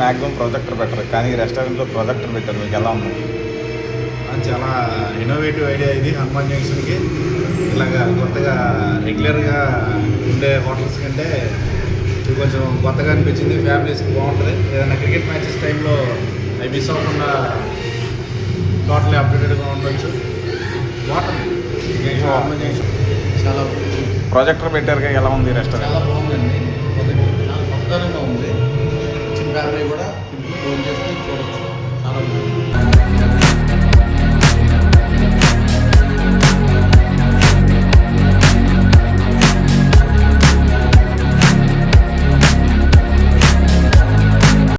Maximum projector పెట్టరు. కానీ రెస్టారెంట్లో ప్రొజెక్టర్ పెట్టారు. మీకు ఎలా ఉంది? అది చాలా ఇన్నోవేటివ్ ఐడియా ఇది. హనుమాన్ జంక్షన్కి. ఇలాగా కొత్తగా రెగ్యులర్గా ఉండే హోటల్స్ కంటే ఇది కొంచెం కొత్తగా అనిపించింది. ఫ్యామిలీస్కి బాగుంటుంది. ఏదైనా క్రికెట్ మ్యాచెస్ టైంలో అవి మిస్ అవ్వకుండా టోటలీ అప్డేటెడ్గా ఉండొచ్చు. బాగుంటుంది హనుమాన్ జంక్షన్. చాలా ప్రొజెక్టర్ పెట్టారు ఎలా ఉంది రెస్టారెంట్? చాలా బాగుందండి. दोन दिवस